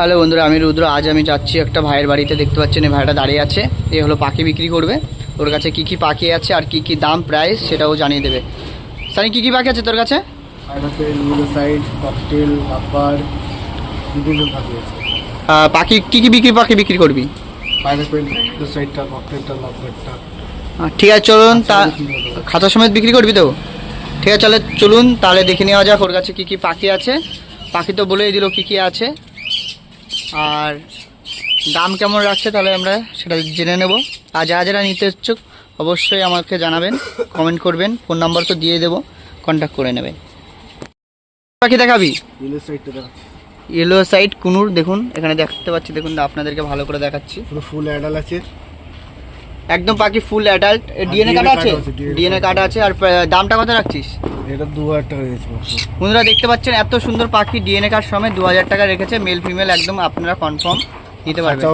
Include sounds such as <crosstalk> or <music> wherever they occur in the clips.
Hello বন্ধুরা আমি রুদ্র। আজ আমি যাচ্ছি একটা ভাইয়ের বাড়িতে দেখতে পাচ্ছেন এই ভাইটা দাঁড়িয়ে আছে। এ হলো পাখি বিক্রি করবে। ওর কাছে কি কি পাখি আছে আর কি কি দাম প্রাইস সেটাও জানিয়ে দেবে। সানি কি কি পাখি আছে তোর কাছে? পাখি কি কি বিক্রি পাখি বিক্রি করবি? ঠিক আছে চলুন তা খাতা সমেত বিক্রি করবি তো? ঠিক আছে তাহলে চলুন তাহলে দেখে নেওয়া যাক ওর কাছে কি কি পাখি আছে। পাখি তো বলেই দিল কি কি আছে। আর দাম কেমন রাখছে তাহলে আমরা সেটা জেনে নেব। আর যারা যারা নিতে ইচ্ছুক অবশ্যই আমাকে জানাবেন কমেন্ট করবেন ফোন নাম্বার তো দিয়ে দেবো কন্ট্যাক্ট করে নেবে পাখি দেখাবি? ইয়েলো সাইড কুনুর দেখুন এখানে দেখতে পাচ্ছি দেখুন আপনাদেরকে ভালো করে দেখাচ্ছি। পুরো ফুল অ্যাডাল আছে। একদম পাখি ফুল অ্যাডাল্ট ডিএনএ কার্ড আছে? ডিএনএ কার্ড আছে। আর দামটা কত রাখছিস? এটা দু হাজার টাকা। বন্ধুরা দেখতে পাচ্ছেন এত সুন্দর পাখি ডিএনএ কার্ড সময় দু হাজার টাকা রেখেছে মেল ফিমেল একদম আপনারা কনফার্ম নিতে পারবেন।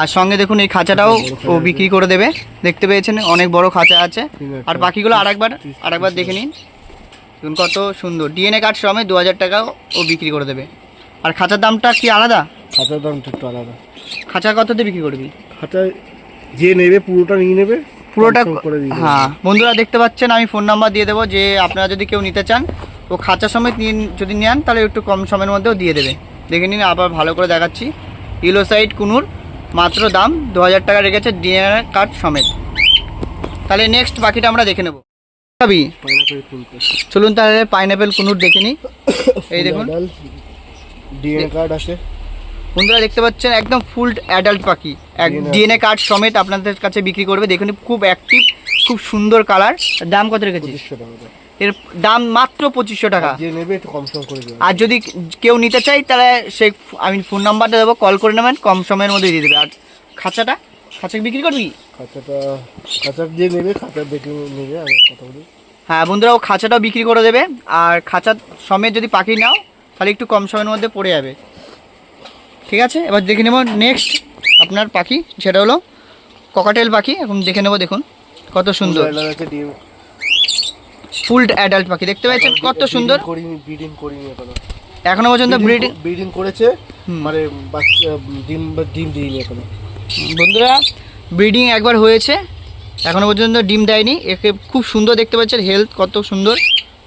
আর সঙ্গে দেখুন এই খাঁচাটাও ও বিক্রি করে দেবে। দেখতে পেয়েছেন অনেক বড় খাঁচা আছে। আর পাখিগুলো আরেকবার আরেকবার দেখে নিন। দেখুন কত সুন্দর। ডিএনএ কার্ড সময় দু হাজার টাকা ও বিক্রি করে দেবে। আর খাঁচার দামটা কি আলাদা? খাঁচার দামটা একটু আলাদা। খাঁচা কততে বিক্রি করবি? খাঁচা যে নেবে পুরোটা নিয়ে নেবে পুরোটা হ্যাঁ বন্ধুরা দেখতে পাচ্ছেন আমি ফোন নাম্বার দিয়ে দেবো যে আপনারা যদি কেউ নিতে চান ও খাঁচা সমেত নিন যদি নেন তাহলে একটু কম সময়ের মধ্যেও দিয়ে দেবে। দেখে নিন আবার ভালো করে দেখাচ্ছি। ইলোসাইড কুনুর মাত্র দাম দু হাজার টাকা রেখেছে ডিএনএ কার্ড সমেত। তাহলে নেক্সট বাকিটা আমরা দেখে নেব। চলুন তাহলে পাইনাপেল কুনুর দেখে নিই। এই <coughs> দেখুন। ডিএনএ কার্ড আছে। বন্ধুরা দেখতে পাচ্ছেন একদম ফুল অ্যাডাল্ট পাখি। এক ডিএনএ কার্ড সমেত আপনাদের কাছে বিক্রি করবে। দেখুন খুব অ্যাক্টিভ খুব সুন্দর কালার দাম কত রেখেছিস। এর দাম মাত্র পঁচিশশো টাকা। আর যদি কেউ নিতে চাই তাহলে সে আমি ফোন নাম্বারটা দেবো কল করে নেবেন কম সময়ের মধ্যে দিয়ে দেবে। আর খাঁচাটা? খাঁচা বিক্রি করবি? খাঁচাটা খাঁচার যে নেবে খাঁচার দেখে নেবে আমি কথা বলি। হ্যাঁ বন্ধুরা ও খাঁচাটাও বিক্রি করে দেবে। আর খাঁচা সমেত যদি পাখি নাও তাহলে একটু কম সময়ের মধ্যে পড়ে যাবে। ঠিক আছে? এবার দেখে নেব নেক্সট আপনার পাখি সেটা হলো ককাটেল পাখি। এখন দেখে নেব দেখুন কত সুন্দর। ফুল অ্যাডাল্ট পাখি দেখতে পাচ্ছেন কত সুন্দর। করিনি ব্রিডিং করিনি এখনও। এখনও পর্যন্ত ব্রিডিং ব্রিডিং করেছে মানে বাচ্চা ডিম ডিম দিইনি এখনও। বন্ধুরা ব্রিডিং একবার হয়েছে এখনও পর্যন্ত ডিম দেয়নি। একে খুব সুন্দর দেখতে পাচ্ছেন হেলথ কত সুন্দর।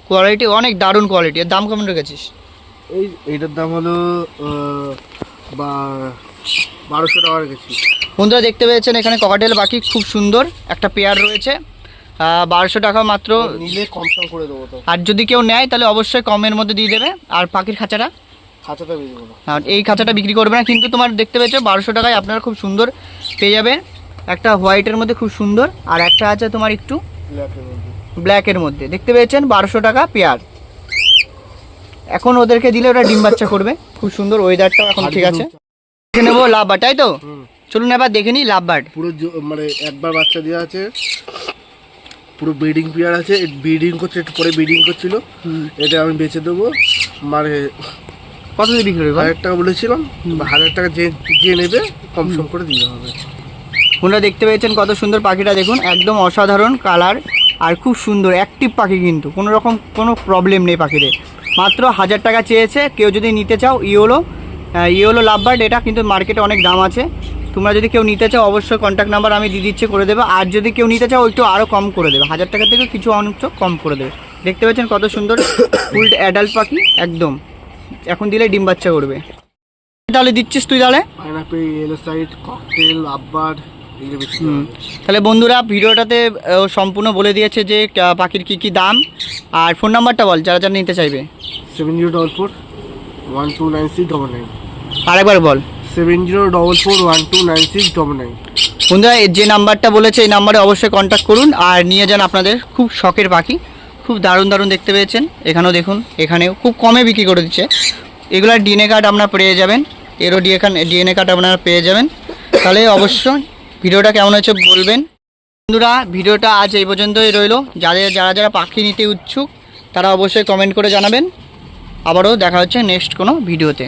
কোয়ালিটি অনেক দারুণ কোয়ালিটি এর দাম কেমন রেখেছিস? এই এইটার দাম হলো বা বারোশো টাকা রেখেছি বন্ধুরা দেখতে পেয়েছেন এখানে ককাটেল পাখি খুব সুন্দর একটা পেয়ার রয়েছে। বারোশো টাকা মাত্র। নিলে কম সম করে দেবো তো। আর যদি কেউ নেয় তাহলে অবশ্যই কমের মধ্যে দিয়ে দেবে। আর পাখির খাঁচাটা? খাঁচাটা এই খাঁচাটা বিক্রি করবে না কিন্তু তোমার দেখতে পেয়েছ বারোশো টাকায় আপনারা খুব সুন্দর পেয়ে যাবে। একটা হোয়াইটের মধ্যে খুব সুন্দর আর একটা আছে তোমার একটু ব্ল্যাকের মধ্যে। দেখতে পেয়েছেন বারোশো টাকা পেয়ার। এখন ওদেরকে দিলে ওরা ডিম বাচ্চা করবে। খুব সুন্দর ওয়েদারটাও এখন ঠিক আছে। দেখে নেব লাভবার তাই তো? হুম। চলুন এবার দেখে নিই লাভবার্ড পুরো মানে একবার বাচ্চা দেওয়া আছে। পুরো ব্রিডিং পিয়ার আছে। ব্রিডিং করছে একটু পরে ব্রিডিং করছিল। এটা আমি বেচে দেবো। মানে কত দিয়ে বিক্রি করবে হাজার টাকা বলেছিলাম। হাজার টাকা যে যে নেবে কম সম করে দিতে হবে। আপনারা দেখতে পেয়েছেন কত সুন্দর পাখিটা দেখুন। একদম অসাধারণ কালার আর খুব সুন্দর অ্যাক্টিভ পাখি কিন্তু। কোনো রকম কোনো প্রবলেম নেই পাখিদের। মাত্র হাজার টাকা চেয়েছে। কেউ যদি নিতে চাও ইওলো ইওলো লাভবার্ড এটা কিন্তু মার্কেটে অনেক দাম আছে। তোমরা যদি কেউ নিতে চাও অবশ্যই কন্ট্যাক্ট নাম্বার আমি দিয়ে দিচ্ছি, করে দেবে। আর যদি কেউ নিতে চাও একটু আরও কম করে দেবে। হাজার টাকা থেকে কিছু অনেক কম করে দেবে। দেখতে পাচ্ছেন কত সুন্দর ফুল অ্যাডাল্ট পাখি, একদম। এখন দিলে ডিম বাচ্চা করবে। তাহলে দিচ্ছিস তুই তাহলে। তাহলে বন্ধুরা ভিডিওটাতে সম্পূর্ণ বলে দিয়েছে যে পাখির কি কি দাম। আর ফোন নাম্বারটা বল যারা যারা নিতে চাইবে। Seven zero double four one two nine six double nine. আরেকবার বল। Seven zero double four one two nine six double nine. বন্ধুরা যে নাম্বারটা বলেছে এই নাম্বারে অবশ্যই কন্ট্যাক্ট করুন। আর নিয়ে যান আপনাদের খুব শখের পাখি। খুব দারুণ দারুণ দেখতে পেয়েছেন। এখানেও দেখুন এখানেও খুব কমে বিক্রি করে দিচ্ছে। এগুলার ডিএনএ কার্ড আপনারা পেয়ে যাবেন। এরও ডিএ ডিএনএ কার্ড আপনারা পেয়ে যাবেন। তাহলে অবশ্যই ভিডিওটা কেমন হয়েছে বলবেন? বন্ধুরা, ভিডিওটা আজ এই পর্যন্তই রইল। যাদের যারা যারা পাখি নিতে উৎসুক তারা অবশ্যই কমেন্ট করে জানাবেন। আবারও দেখা হচ্ছে নেক্সট কোনো ভিডিওতে।